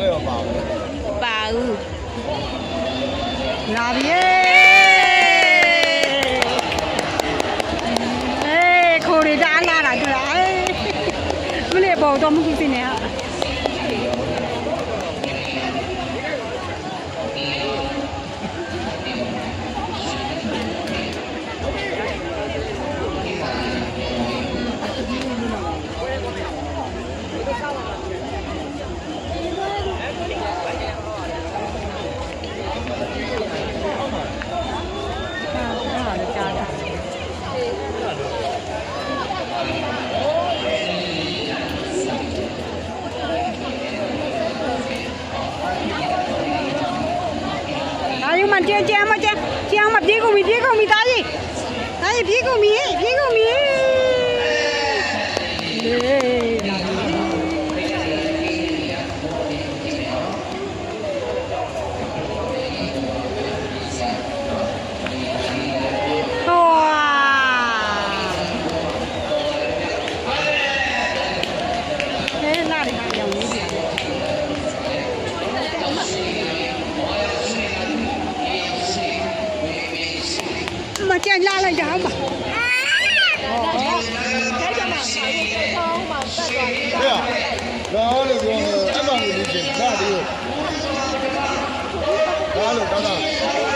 သားတွေမပါဘူးပါဘူးလာပြီအေးခိုးရတာလာတာကြာအေးမလေးပေါ်တော့မကူစင်းနေဟာ အာယုံမကျဲကျဲမကျဲကျဲမပြေကုန်ပြီပြေကုန်ပြီသားကြီးသားကြီးပြေကုန်ပြီပြေကုန်ပြီလေ မကြိုက်လာလိုက်တာဟုတ်ပါလာလို့ပြောတယ်အမှန်ကိုသိချင်တာဒီလိုလာလို့ကောင်းတာ